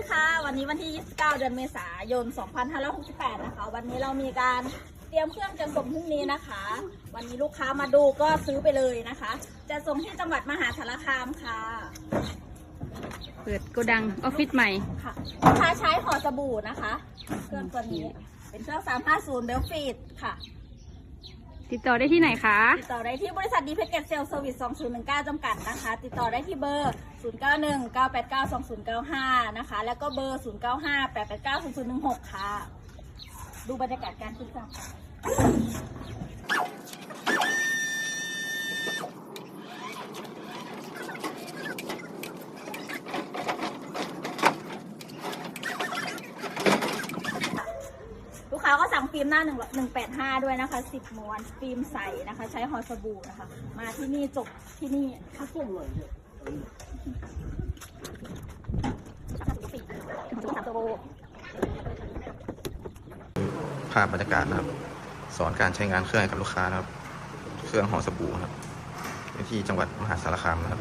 ดีค่ะ วันนี้วันที่ 29 เดือนเมษายน 2568 นะคะ วันนี้เรามีการเตรียมเครื่องจะส่งพรุ่งนี้นะคะ วันนี้ลูกค้ามาดูก็ซื้อไปเลยนะคะ จะส่งที่จังหวัดมหาสารคามค่ะ เปิดโกดังออฟฟิศใหม่ ค่ะลูกค้าใช้ห่อสบู่นะคะ เครื่องตัวนี้ เป็นเครื่อง 350 เบลฟิตค่ะ ติดต่อได้ที่ไหนคะ ติดต่อได้ที่บริษัทดีเพชเกตเซลเซอร์วิส2019 จำกัดนะคะ ติดต่อได้ที่เบอร์ 0919892095 นะคะ แล้วก็เบอร์ 0958890016 ค่ะ ดูบรรยากาศการคุยกันลูกค้าก็สั่ง ฟิล์มหน้า1 185 ด้วยนะคะ 10ม้วนฟิล์มใสนะคะ ใช้ฮอสบู่นะคะ มาที่นี่จบที่นี่ค่ะสุ่มเลยสามตัวโบภาพบรรยากาศนะครับ สอนการใช้งานเครื่องให้กับลูกค้านะครับ เครื่องห่อสบู่ครับที่จังหวัดมหาสารคามนะครับ